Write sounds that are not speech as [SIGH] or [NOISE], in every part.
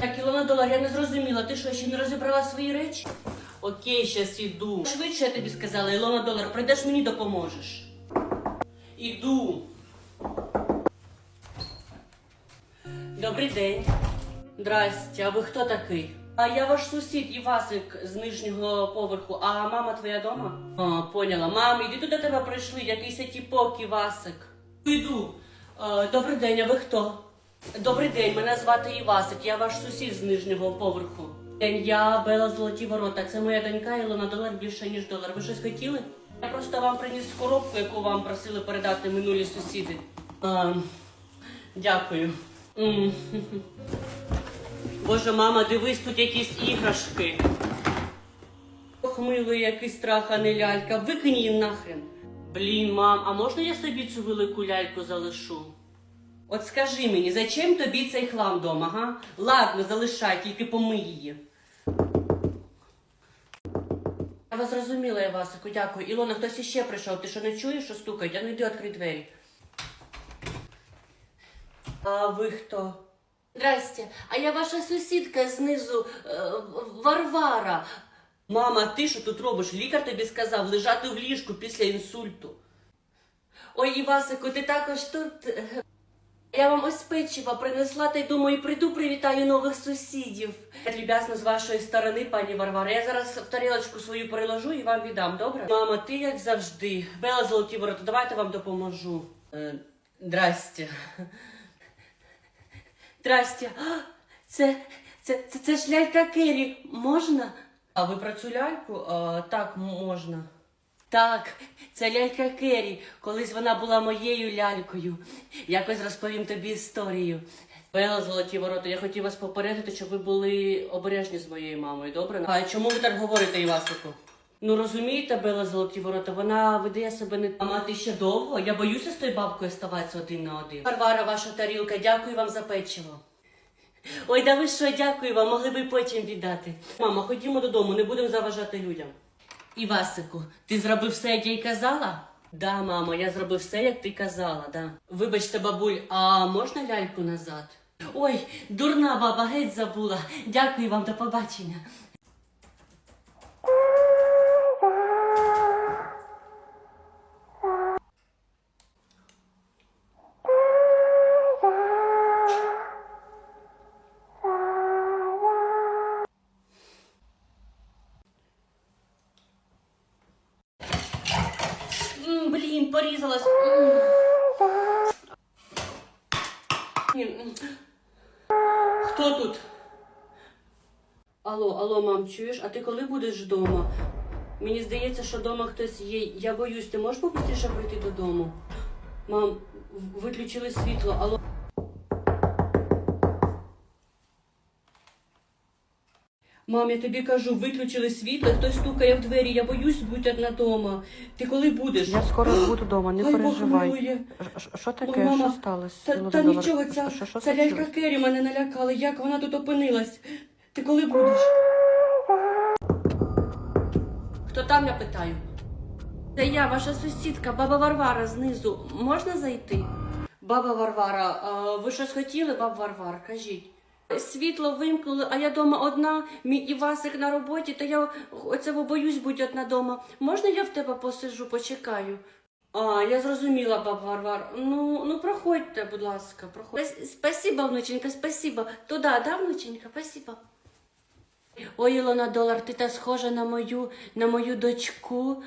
Так, Ілона Долар, я не зрозуміла. Ти що, ще не розібрала свої речі? Окей, щас іду. Швидше я тобі сказала, Ілона Долар, прийдеш мені допоможеш. Іду. Добрий день. Здрасте, а ви хто такий? А я ваш сусід Івасик з нижнього поверху, а мама твоя дома? А, поняла. Мам, іди тут до тебе прийшли, якийсь тіпок Івасик. Іду. А, добрий день, а ви хто? Добрий день, мене звати Івасик, я ваш сусід з нижнього поверху. День, я Бела Золоті Ворота. Це моя донька Ілона долар більше, ніж долар. Ви щось хотіли? Я просто вам приніс коробку, яку вам просили передати минулі сусіди. А, дякую. Боже, мама, дивись, тут якісь іграшки. Ох, милий, який страх, а не лялька. Викинь її нахрен. Блін, мам, а можна я собі цю велику ляльку залишу? От скажи мені, зачем тобі цей хлам дома, га? Ладно, залишай, тільки помий її. Я вас зрозуміла, я Васику, дякую. Ілона, хтось іще прийшов. Ти що не чуєш, що стукають? Я не йди відкрий двері. А ви хто? Здрасте, а я ваша сусідка знизу е, Варвара. Мама, ти що тут робиш? Лікар тобі сказав лежати в ліжку після інсульту. Ой, Івасику, ти також тут. Я вам ось печива принесла та й думаю, прийду привітаю нових сусідів. Люб'язно з вашої сторони, пані Варвара. Я зараз в тарілочку свою переложу і вам віддам, добре? Мама, ти як завжди. Бела золоті ворота, давайте вам допоможу. Е, здрасте. Здрасте. Це, це, це, це ж лялька Кері. Можна? А ви про ляльку? А, так, можна. Так, це лялька Кері. Колись вона була моєю лялькою. Якось розповім тобі історію. Бела золоті ворота, я хотів вас попередити, щоб ви були обережні з моєю мамою, добре? А чому ви так говорите, Івасику? Ну розумієте, Бела золоті ворота, вона видає себе не мати ще довго. Я боюся з тою бабкою ставатися один на один. Варвара, ваша тарілка, дякую вам за печиво. Ой, да ви що, дякую вам, могли би й потім віддати. Мама, ходімо додому, не будемо заважати людям. Івасику, ти зробив все, як я й казала? Да, мамо, я зробив все, як ти казала, да. Вибачте, бабуль, а можна ляльку назад? Ой, дурна баба, геть забула. Дякую вам, до побачення. Хто тут? Алло, алло, мам, чуєш? А ти коли будеш вдома? Мені здається, що вдома хтось є. Я боюсь, ти можеш попустіше прийти додому? Мам, виключили світло, алло. Мам, я тобі кажу, виключили світло, хтось стукає в двері, я боюсь бути одна дома. Ти коли будеш? Я скоро буду вдома, не Ай, переживай. Що Ой, таке? мама, Що сталося? Та, та нічого, ця, Що- що ця лялька? Кері мене налякала. Як вона тут опинилась? Ти коли будеш? Хто там, я питаю? Це я, ваша сусідка, баба Варвара знизу. Можна зайти? Баба Варвара, а, ви щось хотіли, баба Варвара? Кажіть. Світло вимкнули, а я дома одна, мій Івасик на роботі, то я оце боюсь бути одна дома. Можна я в тебе посижу, почекаю? А, я зрозуміла, баба Варвар. Ну, ну проходьте, будь ласка, проходьте. Спас- Спасибо, внученька, спасибо. Туда, да, внученька, спасибо. Ой, Ілона Долар, ти та схожа на мою, на мою дочку.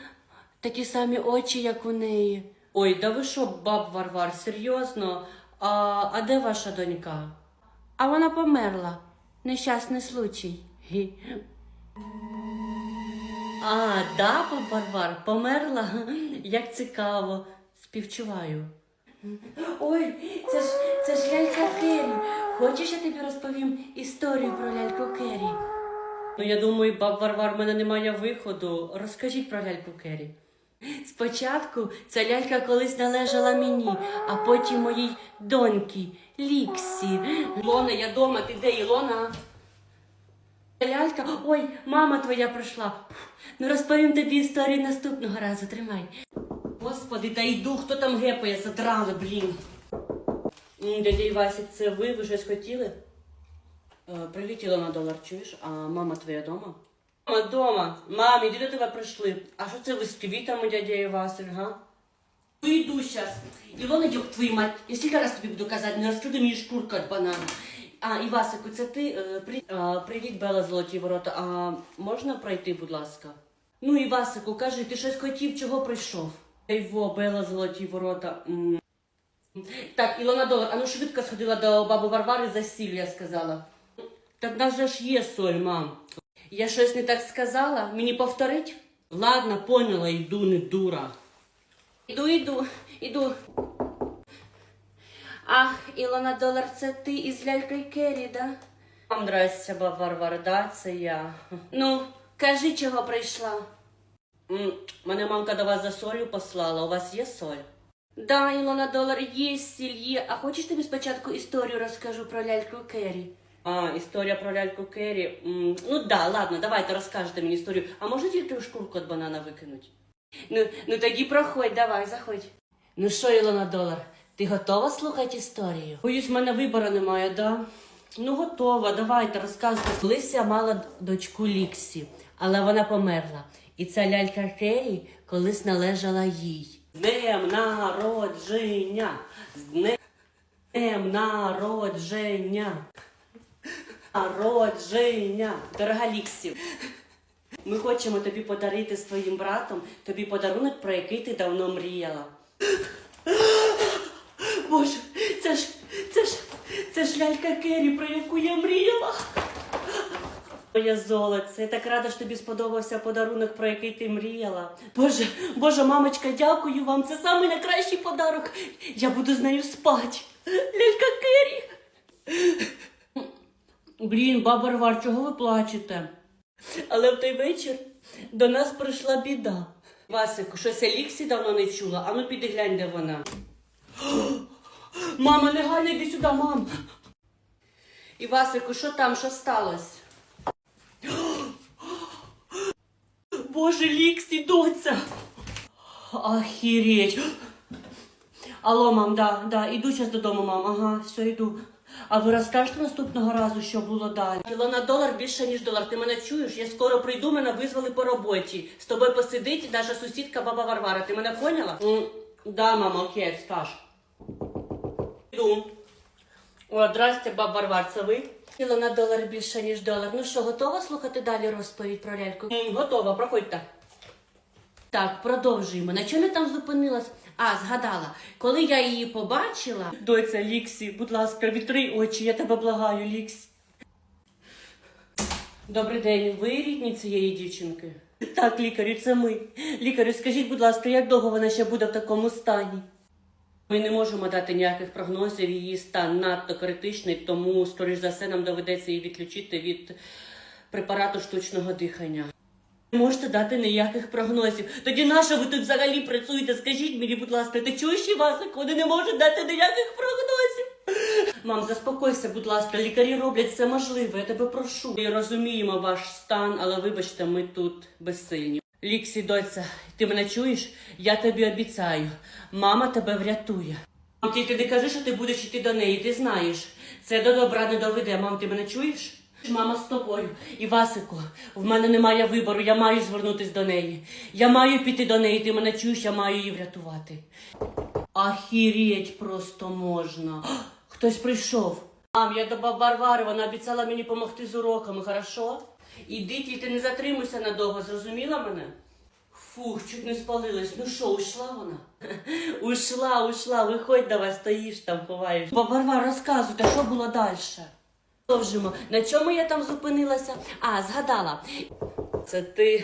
Такі самі очі, як у неї. Ой, да ви що, баб Варвар, серйозно? А, а де ваша донька? А вона померла. Нещасний случай. Гі. А, да, Варвар, померла? Як цікаво. Співчуваю. Ой, це ж це ж лялька Кері. Хочеш, я тобі розповім історію про ляльку Кері? Ну, я думаю, баб Варвар, в мене немає виходу. Розкажіть про ляльку Кері. Спочатку ця лялька колись належала мені, а потім моїй доньці Ліксі. Ілона, я дома, ти де Ілона? Лялька, ой, мама твоя прийшла. Ну розповім тобі історію наступного разу, тримай. Господи, та йду, хто там гепає, задрали, блін. Дядя Івасик, це ви? Ви щось хотіли? Е, Привіт, Ілона Долар, чуєш? А мама твоя дома? Мама дома. Мамі, де до тебе прийшли? А що це ви з квітами, дядя Івасиль, га? Уйду сейчас. Ілона, дюк, твою мать, я скільки раз тобі буду казати, не розкидай мені шкурку від банана. А, Івасику, це ти? Е, при... а, привіт, Бела Золоті Ворота. А можна пройти, будь ласка? Ну, Івасику, кажи, ти щось хотів, чого прийшов? Йво, Бела Золоті Ворота. М. Так, Ілона Долар, а ну швидко сходила до баби Варвари за сіль, я сказала. Так в нас же ж є соль, мам. Я щось не так сказала? Мені повторить? Ладно, поняла, йду, не дура. Іду, іду, іду. Ах, Ілона Долар, це ти із лялькою Керрі, да? Вам здрасте, баба да, це я. Ну, кажи, чого прийшла. М, Мене мамка до вас за солью послала. У вас є соль? Да, Ілона Долар, є сіль, є. А хочеш тобі спочатку історію розкажу про ляльку Керрі? А, історія про ляльку Керрі. М, Ну да, ладно, давайте розкажете мені історію. А можна тільки шкурку від банана викинуть? Ну, ну тоді проходь, давай, заходь. Ну що, Ілона Долар, ти готова слухати історію? Боюсь, в мене вибору немає, да? Ну, готова, давайте розказуйте. Колись я мала дочку Ліксі, але вона померла. І ця лялька Керрі колись належала їй. З днем народження! З днем народження! Народження! Дорога Ліксі, ми хочемо тобі подарити з твоїм братом тобі подарунок, про який ти давно мріяла. Боже, це ж це ж це ж лялька Керрі, про яку я мріяла. Моє золоце, я так рада, що тобі сподобався подарунок, про який ти мріяла. Боже, Боже, мамочка, дякую вам. Це самий найкращий подарок. Я буду з нею спати. Лялька Керрі. Блін, баба Рвар, чого ви плачете? Але в той вечір до нас прийшла біда. Васику, щось Еліксі давно не чула. Ану піди глянь, де вона. [GASPS] Мама, негайно йди сюди, мам. І Васику, що там, що сталося? [GASPS] Боже, Ліксі, доця. Охереть. Алло, мам, да, да, іду зараз додому, мам, ага, все, йду. А ви розкажете наступного разу, що було далі? Ілона долар більше, ніж долар. Ти мене чуєш? Я скоро прийду, мене визвали по роботі. З тобою посидить наша сусідка баба Варвара. Ти мене поняла? М, да, мама, окей, скаж. Іду. О, здрасте, баба Варвар, це ви? Ілона долар більше, ніж долар. Ну що, готова слухати далі розповідь про ляльку? М, готова, проходьте. Так, продовжуємо. На чому я там зупинилась? А, згадала, коли я її побачила. Доця Ліксі, будь ласка, відкрий очі, я тебе благаю, Ліксі. Добрий день, ви рідні цієї дівчинки? Так, лікарю, це ми. Лікарю, скажіть, будь ласка, як довго вона ще буде в такому стані? Ми не можемо дати ніяких прогнозів. Її стан надто критичний, тому, скоріш за все, нам доведеться її відключити від препарату штучного дихання. Не можете дати ніяких прогнозів. Тоді на що ви тут взагалі працюєте? Скажіть мені, будь ласка, ти чуєш Івасик? Вони не можуть дати ніяких прогнозів. Мам, заспокойся, будь ласка, лікарі роблять все можливе, я тебе прошу. Ми розуміємо ваш стан, але вибачте, ми тут безсильні. Ліксі, доця, ти мене чуєш? Я тобі обіцяю, мама тебе врятує. Мам, Тільки не кажи, що ти будеш йти до неї, ти знаєш. Це до добра не доведе. Мам, ти мене чуєш? Мама з тобою. І Васику, в мене немає вибору, я маю звернутись до неї. Я маю піти до неї, ти мене чуєш, я маю її врятувати. Ахірєть просто можна. Хтось прийшов. Мам, я до баб Варвари, вона обіцяла мені допомогти з уроками, хорошо? Іди, тільки не затримуйся надовго, зрозуміла мене? Фух, чуть не спалилась. Ну що, ушла вона? [LAUGHS] Ушла, ушла, виходь давай, стоїш там, ховаєш. Баба Варвара, розказуйте, що було далі? Продовжимо. На чому я там зупинилася? А, згадала. Це ти.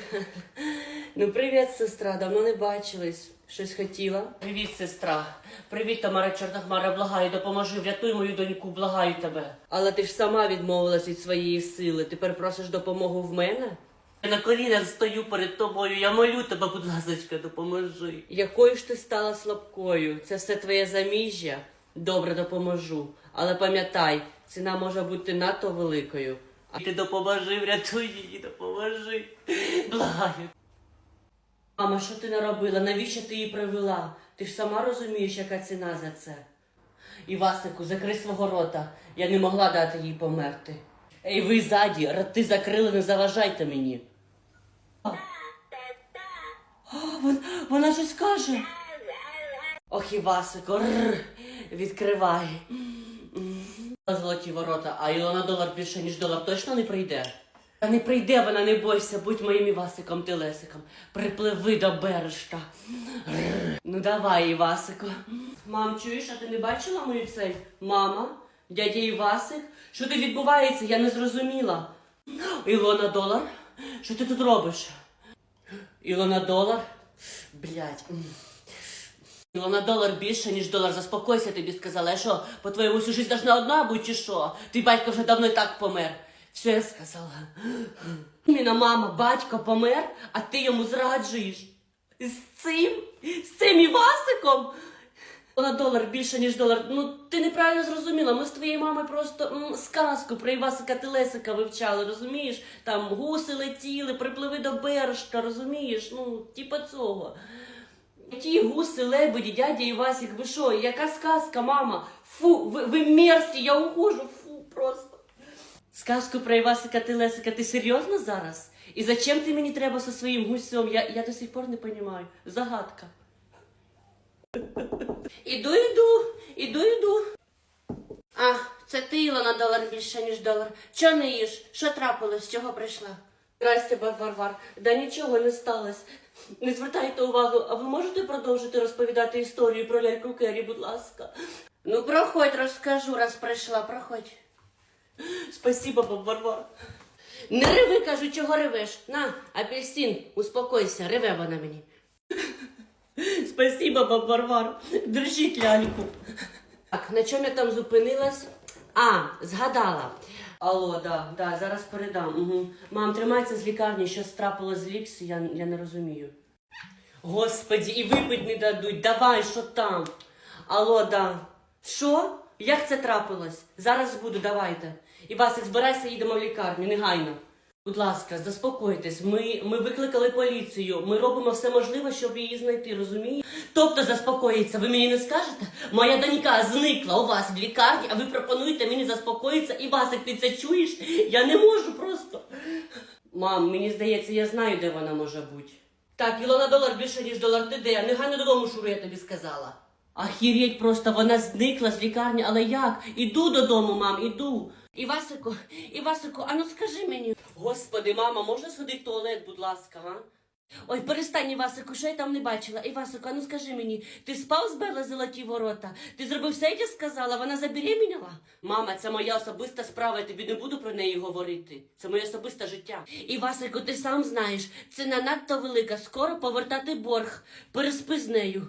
Ну, привіт, сестра, давно не бачились. Щось хотіла? Привіт, сестра. Привіт, Тамара Чорнохмара, благаю, допоможи, врятуй мою доньку, благаю тебе. Але ти ж сама відмовилась від своєї сили. Тепер просиш допомогу в мене? Я на колінах стою перед тобою, я молю тебе, будь ласочка, допоможи. Якою ж ти стала слабкою? Це все твоє заміжжя? Добре, допоможу. Але пам'ятай, ціна може бути надто великою. А ти допоможи, врятуй її, допоможи. Благаю. Мама, що ти наробила? Навіщо ти її привела? Ти ж сама розумієш, яка ціна за це. І Васику, закрий свого рота. Я не могла дати їй померти. Ей, ви ззаді, роти закрили, не заважайте мені. А, вон- вона щось каже. Ох, Івасико, рр, відкривай. Золоті ворота, а Ілона долар більше, ніж долар, точно не прийде? Та не прийде вона, не бойся, будь моїм Івасиком Телесиком. Припливи до бережка. Ну давай, Івасико. Мам, чуєш, а ти не бачила мою цель? Мама, дядя Івасик, що тут відбувається? Я не зрозуміла. Ілона долар, що ти тут робиш? Ілона долар? Блять. Ілона долар більше, ніж долар. Заспокойся, тобі сказала. Я що, по-твоєму, всю жизнь должна одна бути, чи що? Твій батько вже давно і так помер. Все я сказала. Міна мама, батько помер, а ти йому зраджуєш. З цим? З цим Івасиком? На долар більше, ніж долар. Ну, ти неправильно зрозуміла. Ми з твоєю мамою просто м, сказку про Івасика Телесика вивчали, розумієш? Там гуси летіли, припливи до бережка, розумієш? Ну, типа цього. Ті гуси, лебеді, дядя Івасик, ви що? Яка сказка, мама? Фу, ви, ви мерзкі, я ухожу, фу, просто. Сказку про Івасика Телесика, ти серйозно зараз? І зачем ти мені треба зі своїм гусем? Я, я до сих пор не розумію. Загадка. Іду, іду, іду, іду. А, це ти Ілона долар більше, ніж долар. Чого не їш? Що трапилось? З чого прийшла? Здрасте, Варвар. Да нічого не сталося. Не звертайте увагу, а ви можете продовжити розповідати історію про ляльку Кері, будь ласка. Ну, проходь, розкажу, раз прийшла, проходь. Спасибо, баб Варвар. Не реви, кажу, чого ревеш. На, апельсин, успокойся, реве вона мені. Спасибо, баб Варвар. Держіть ляльку. Так, на чому я там зупинилась? А, згадала. Алло, да, да, зараз передам. Угу. Мам, тримайся з лікарні, що трапилось з лікс, я, я не розумію. Господі, і випить не дадуть. Давай, що там? Алло, да. Що? Як це трапилось? Зараз буду, давайте. І Васик, збирайся, їдемо в лікарню, негайно. Будь ласка, заспокойтесь. Ми, ми викликали поліцію. Ми робимо все можливе, щоб її знайти, розумієте? Тобто заспокоїться, ви мені не скажете? Моя донька зникла у вас в лікарні, а ви пропонуєте мені заспокоїтися. І Васик, ти це чуєш? Я не можу просто. Мам, мені здається, я знаю, де вона може бути. Так, Ілона долар більше, ніж долар. Ти де? Негайно додому шуру, я тобі сказала. Ахірєть просто, вона зникла з лікарні, але як? Іду додому, мам, іду. Івасику, Івасику, а ну скажи мені. Господи, мама, можна сходити в туалет, будь ласка, га? Ой, перестань, Івасику, що я там не бачила. Івасику, а ну скажи мені, ти спав з Белла золоті ворота? Ти зробив все, як я сказала, вона забеременіла? Мама, це моя особиста справа, я тобі не буду про неї говорити. Це моє особисте життя. Івасику, ти сам знаєш, ціна надто велика, скоро повертати борг. Переспи з нею.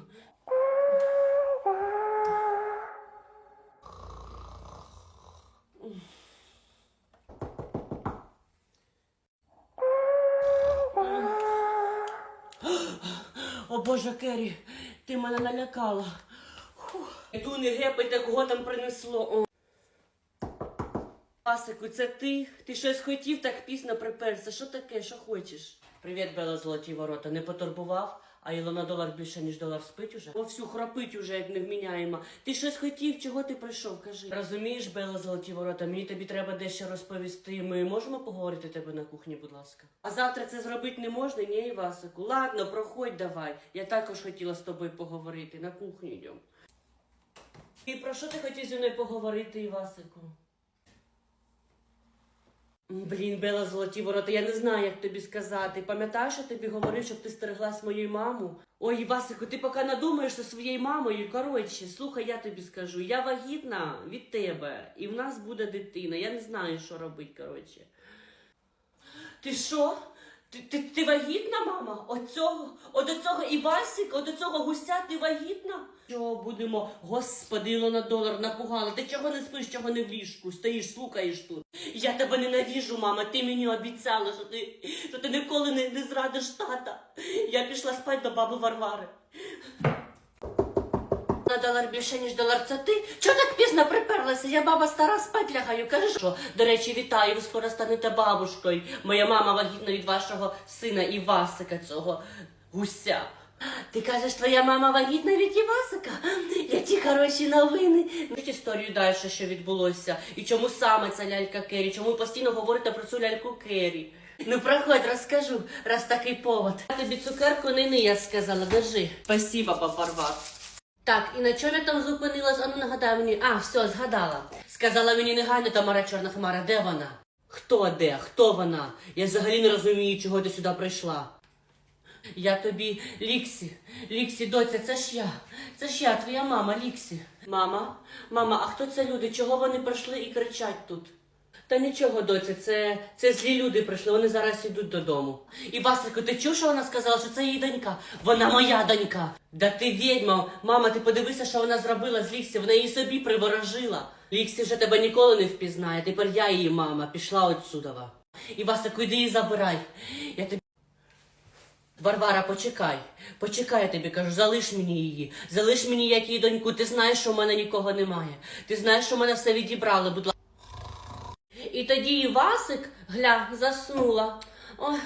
О Боже, Кері, ти мене налякала. Фух. Іду не гепайте, кого там принесло. О. Пасику, це ти? Ти щось хотів, так пізно приперся. Що таке? Що хочеш? Привіт, Бела Золоті Ворота. Не потурбував? А Ілона долар більше, ніж долар спить уже? Вовсю храпить уже, як невміняємо. Ти щось хотів, чого ти прийшов? Кажи. Розумієш, Бела Золоті Ворота, мені тобі треба дещо розповісти. Ми можемо поговорити тебе на кухні, будь ласка. А завтра це зробити не можна, ні, Івасику? Ладно, проходь давай. Я також хотіла з тобою поговорити. На кухню йдемо. І про що ти хотів зі мною поговорити, Івасику? Блін, Бела золоті ворота, я не знаю, як тобі сказати. Пам'ятаєш, я тобі говорив, щоб ти стереглась мою маму? Ой, Васику, ти поки надумаєш зі своєю мамою. Коротше, слухай, я тобі скажу. Я вагітна від тебе, і в нас буде дитина. Я не знаю, що робити, коротше. Ти що? Ти, ти, ти вагітна, мама? От цього, от цього Івасика, от цього гуся ти вагітна? Що будемо, господи, Ілона долар напугала. Ти чого не спиш, чого не в ліжку? Стоїш, слухаєш тут. Я тебе ненавіжу, мама. Ти мені обіцяла, що ти, що ти ніколи не, не зрадиш тата. Я пішла спати до баби Варвари. На долар більше, ніж долар, це ти? Чого так пізно приперлася? Я баба стара спать лягаю. Кажи, що, до речі, вітаю, ви скоро станете бабушкою. Моя мама вагітна від вашого сина Івасика, цього гуся. Ти кажеш, твоя мама вагітна від Івасика? Які хороші новини. Ну, історію далі, що відбулося. І чому саме ця лялька Керрі? Чому ви постійно говорите про цю ляльку Керрі? Ну, проходь, розкажу, раз такий повод. Я тобі цукерку не не я сказала, держи. Спасибо, Бабарвар. Так, і на чому я там зупинилась? Ану нагадай мені. А, все, згадала. Сказала мені негайно Тамара Чорна Хмара, де вона? Хто де? Хто вона? Я взагалі не розумію, чого ти сюди прийшла. Я тобі, Ліксі, Ліксі, доця, це ж я. Це ж я, твоя мама, Ліксі. Мама, мама, а хто це люди? Чого вони прийшли і кричать тут? Та нічого, доця, це, це злі люди прийшли, вони зараз йдуть додому. І Васику, ти чув, що вона сказала, що це її донька? Вона моя донька. Да ти відьма, мама, ти подивися, що вона зробила з Ліксі, вона її собі приворожила. Ліксі вже тебе ніколи не впізнає, тепер я її мама, пішла отсюдова. І Васику, йди її забирай. Я тобі Варвара, почекай, почекай, я тобі кажу, залиш мені її, залиш мені як її доньку. Ти знаєш, що в мене нікого немає. Ти знаєш, що в мене все відібрали, будь ласка. І тоді Івасик, Васик, гля, заснула. Ой,